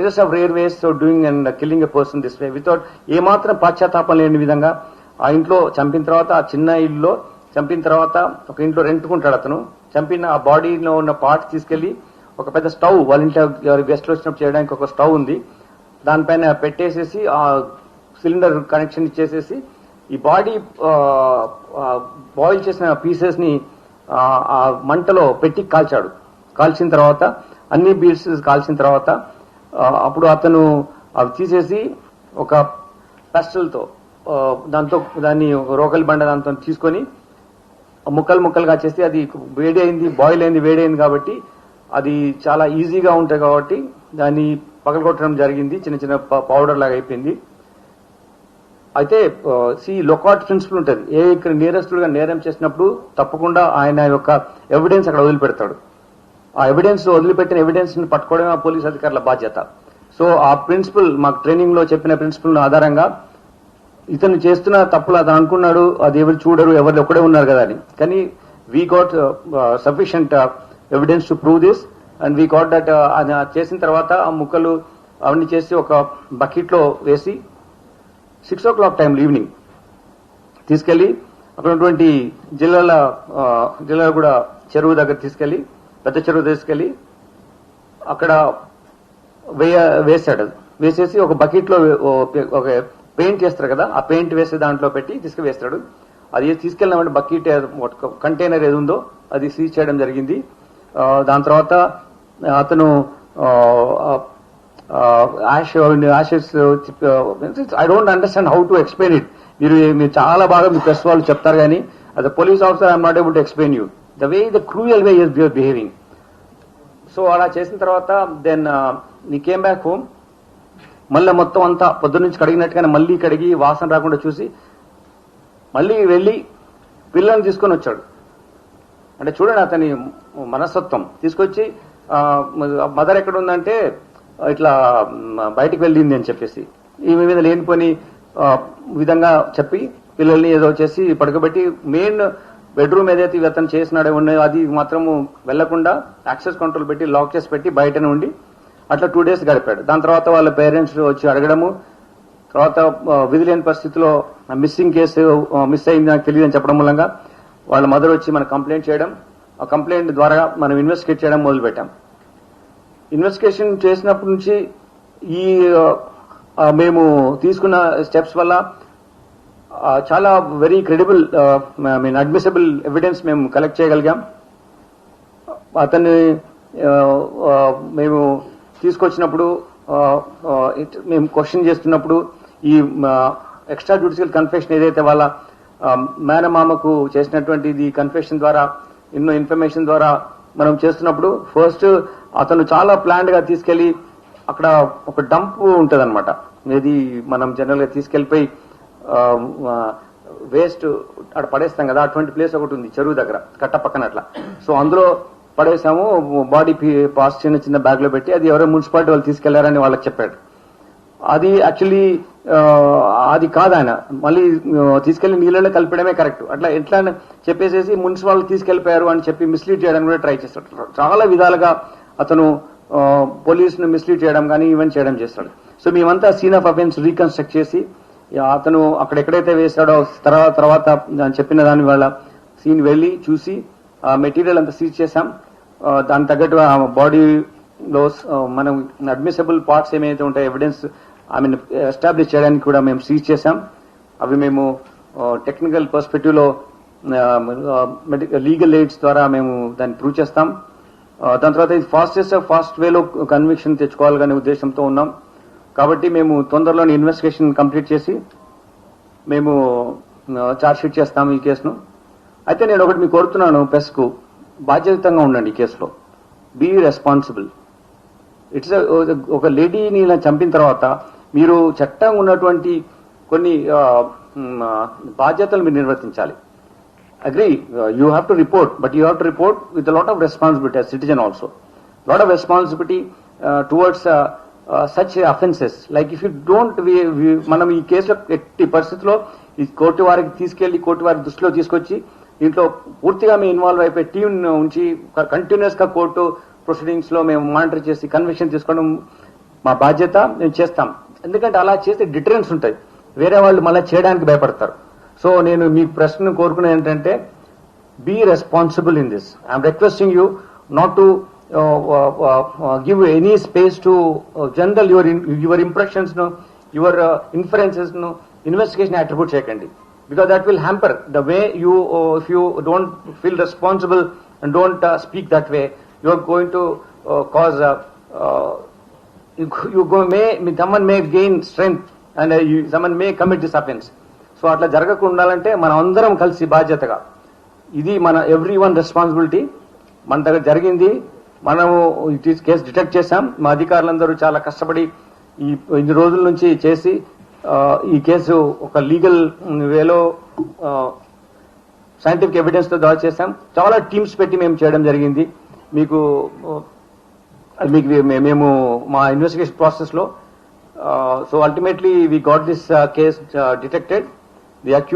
Cases of rare ways doing and killing a person this way without ఏమాత్రం పాశ్చాత్తాపం లేని విధంగా ఆ ఇంట్లో చంపిన తర్వాత ఆ చిన్న ఇల్లులో చంపిన తర్వాత ఒక ఇంట్లో రెంట్కుంటాడు అతను. చంపిన ఆ బాడీలో ఉన్న పార్ట్ తీసుకెళ్ళి ఒక పెద్ద స్టవ్ వాళ్ళ ఇంట్లో గెస్ట్ వచ్చినప్పుడు చేయడానికి ఒక స్టవ్ ఉంది. దానిపైన పెట్టేసేసి ఆ సిలిండర్ కనెక్షన్ ఇచ్చేసేసి ఈ బాడీ బాయిల్ చేసిన పీసెస్ని ఆ, మంటలో పెట్టి కాల్చాడు. కాల్చిన తర్వాత అన్ని బీల్స్ కాల్చిన తర్వాత అప్పుడు అతను అవి తీసేసి ఒక పెస్టల్తో దాంతో దాన్ని ఒక రోకలి బండ దాంతో తీసుకొని ముక్కలు ముక్కలుగా చేసి అది వేడి అయింది బాయిల్ అయింది వేడి అయింది కాబట్టి అది చాలా ఈజీగా ఉంటాయి కాబట్టి దాన్ని పగలగొట్టడం జరిగింది చిన్న చిన్న పౌడర్ లాగా అయిపోయింది. అయితే సి లొకాట్ ప్రిన్సిపల్ ఉంటుంది. ఏ ఇక్కడ నేరస్తుడుగా నేరం చేసినప్పుడు తప్పకుండా ఆయన యొక్క ఎవిడెన్స్ అక్కడ వదిలిపెడతాడు. ఆ ఎవిడెన్స్ వదిలిపెట్టిన ఎవిడెన్స్ని పట్టుకోవడమే ఆ పోలీస్ అధికారుల బాధ్యత. సో ఆ ప్రిన్సిపల్ మాకు ట్రైనింగ్లో చెప్పిన ప్రిన్సిపల్ ఆధారంగా ఇతను చేస్తున్న తప్పులు అతను అనుకున్నాడు అది ఎవరు చూడరు ఎవరు ఒక్కడే ఉన్నారు కదా అని. కానీ we got sufficient evidence to prove this and we got that చేసిన తర్వాత ఆ ముక్కలు అవన్నీ చేసి ఒక బకెట్లో వేసి six o'clock time evening తీసుకెళ్ళి అక్కడ ఉన్నటువంటి జిల్లాల uh, జిల్లాలో కూడా చెరువు దగ్గర తీసుకెళ్ళి పెద్ద చెరువు తీసుకెళ్ళి అక్కడ వేయ వేసాడు వేసేసి ఒక బకెట్లో ఒక పెయింట్ చేస్తారు కదా ఆ పెయింట్ వేసే దాంట్లో పెట్టి తీసుకువేస్తాడు. అది తీసుకెళ్ళినామంటే బకెట్ కంటైనర్ ఏది ఉందో అది సీజ్ చేయడం జరిగింది. దాని తర్వాత అతను ash ashes I don't understand how to explain it మీరు మీరు చాలా బాగా మీ ప్రెస్ వాళ్ళు చెప్తారు కానీ as a police officer I'm not able to explain you the way the cruel way is your behaving so అలా చేసిన తర్వాత దెన్ నీ కేమ్ బ్యాక్ హోమ్ మళ్ళీ మొత్తం అంతా పొద్దున్న నుంచి కడిగినట్టుగానే మళ్ళీ కడిగి వాసన రాకుండా చూసి మళ్ళీ వెళ్ళి పిల్లల్ని తీసుకొని వచ్చాడు. అంటే చూడండి అతని మనస్తత్వం. తీసుకొచ్చి మదర్ ఎక్కడ ఉందంటే ఇట్లా బయటకు బయటికి వెళ్ళింది అని చెప్పేసి. ఈమె మీద లేనిపోని విధంగా చెప్పి పిల్లల్ని ఏదో చేసి పడుకోబెట్టి మెయిన్ బెడ్రూమ్ ఏదైతే అతను చేసినాడో ఉన్నాయో అది మాత్రము వెళ్ళకుండా యాక్సెస్ కంట్రోల్ పెట్టి లాక్ చేసి పెట్టి బయటనే ఉండి అట్లా టూ డేస్ గడిపాడు. దాని తర్వాత వాళ్ళ పేరెంట్స్ వచ్చి అడగడము. తర్వాత విధులేని విధి లేని పరిస్థితిలో మిస్సింగ్ కేసు మిస్ అయింది నాకు తెలియదు అని చెప్పడం మూలంగా వాళ్ళ మదర్ వచ్చి మన కంప్లైంట్ చేయడం ఆ కంప్లైంట్ ద్వారా మనం ఇన్వెస్టిగేట్ చేయడం మొదలుపెట్టాం. ఇన్వెస్టిగేషన్ చేసినప్పటి నుంచి ఈ మేము తీసుకున్న స్టెప్స్ వల్ల చాలా very credible mean admissible evidence మేము కలెక్ట్ చేయగలిగాం. అతన్ని మేము తీసుకొచ్చినప్పుడు మేము క్వశ్చన్ చేస్తున్నప్పుడు ఈ ఎక్స్ట్రా జ్యుడిషియల్ కన్ఫెషన్ ఏదైతే వాళ్ళ మేనమామకు చేసినటువంటి ఇది కన్ఫెషన్ ద్వారా ఎన్నో ఇన్ఫర్మేషన్ ద్వారా మనం చేస్తున్నప్పుడు ఫస్ట్ అతను చాలా ప్లాన్డ్గా తీసుకెళ్ళి అక్కడ ఒక డంప్ ఉంటదనమాట ఇది మనం జనరల్గా తీసుకెళ్ళిపోయి వేస్ట్ అక్కడ పడేస్తాం కదా అటువంటి ప్లేస్ ఒకటి ఉంది చెరువు దగ్గర కట్ట పక్కన అట్లా. సో అందులో పడేసాము బాడీ పాస్ చిన్న చిన్న బ్యాగ్లో పెట్టి అది ఎవరో మున్సిపాలిటీ వాళ్ళు తీసుకెళ్ళారని వాళ్ళకి చెప్పాడు. అది యాక్చువల్లీ అది కాదు ఆయన. మళ్ళీ తీసుకెళ్ళి నీళ్ళలో కలిపడమే కరెక్ట్ అట్లా ఎట్లా అని చెప్పేసేసి మున్సిపాలిటీ తీసుకెళ్ళిపోయారు అని చెప్పి మిస్లీడ్ చేయడానికి కూడా ట్రై చేస్తాడు. చాలా విధాలుగా అతను పోలీసును మిస్లీడ్ చేయడం కానీ ఈవెంట్ చేయడం చేస్తాడు. సో మేమంతా సీన్ ఆఫ్ అఫెన్స్ రీకన్స్ట్రక్ట్ చేసి అతను అక్కడ ఎక్కడైతే వేశాడో తర్వాత తర్వాత చెప్పిన దాని వల్ల సీన్ వెళ్ళి చూసి ఆ మెటీరియల్ అంతా సీజ్ చేశాం. దాని దానికి తగ్గట్టు ఆ బాడీలో మనం అడ్మిసబుల్ పార్ట్స్ ఏమైతే ఉంటాయో ఎవిడెన్స్ ఐ మీన్ ఎస్టాబ్లిష్ చేయడానికి కూడా మేము సీజ్ చేశాం. అవి మేము టెక్నికల్ పర్స్పెక్టివ్లో లీగల్ ఎయిడ్స్ ద్వారా మేము దాన్ని ప్రూవ్ చేస్తాం. దాని తర్వాత ఇది ఫాస్టెస్ట్ ఫాస్ట్ వేలో కన్విక్షన్ తెచ్చుకోవాలనే ఉద్దేశంతో ఉన్నాం. కాబట్టి మేము తొందరలోనే ఇన్వెస్టిగేషన్ కంప్లీట్ చేసి మేము చార్జ్ షీట్ చేస్తాం ఈ కేసును. అయితే నేను ఒకటి మీకు కోరుతున్నాను పెస్కు బాధ్యతంగా ఉండండి ఈ కేసులో. బీ రెస్పాన్సిబుల్ ఇట్స్ ఒక లేడీని ఇలా చంపిన తర్వాత మీరు చట్టంగా ఉన్నటువంటి కొన్ని బాధ్యతలు మీరు నిర్వర్తించాలి. Agree you have to report but you have to report with lot of responsibility citizen also lot of responsibility towards such offences like if you don't మనం ఈ కేసులో ఎట్టి పరిస్థితిలో ఈ కోర్టు వారికి తీసుకెళ్ళి కోర్టు వారి దృష్టిలో తీసుకొచ్చి దీంట్లో పూర్తిగా మేము ఇన్వాల్వ్ అయిపోయి టీం ఉంచి కంటిన్యూస్గా కోర్టు ప్రొసీడింగ్స్లో మేము మానిటర్ చేసి కన్వెక్షన్ తీసుకోవడం మా బాధ్యత మేము చేస్తాం. ఎందుకంటే అలా చేస్తే డిటరెన్స్ ఉంటాయి. వేరే వాళ్ళు మళ్ళీ చేయడానికి భయపడతారు. సో నేను మీ ప్రశ్న కోరుకునేది ఏంటంటే be responsible in this I'm requesting you not to give any space to uh, general your in, your impressions, no, your uh, inferences, no, investigation attribute చేయకండి because that will hamper the way you uh, if you don't feel responsible and don't uh, speak that way, you are going to uh, cause uh, uh, you, you go may someone may gain strength and uh, you, someone may commit this offense. So అట్లా జరగకుండా ఉండాలంటే మనం అందరం కలిసి బాధ్యతగా ఇది మన every one responsibility మన దగ్గర జరిగింది మనము ఇట్ ఈస్ కేసు డిటెక్ట్ చేశాం. మా అధికారులందరూ చాలా కష్టపడి ఈ ఇన్ని రోజుల నుంచి చేసి ఈ కేసు ఒక లీగల్ వేలో సైంటిఫిక్ ఎవిడెన్స్తో దాడి చేశాం. చాలా టీమ్స్ పెట్టి మేము చేయడం జరిగింది. మీకు మీకు మే- మేము మా ఇన్వెస్టిగేషన్ ప్రాసెస్లో so ultimately we got this case detected the అక్యూ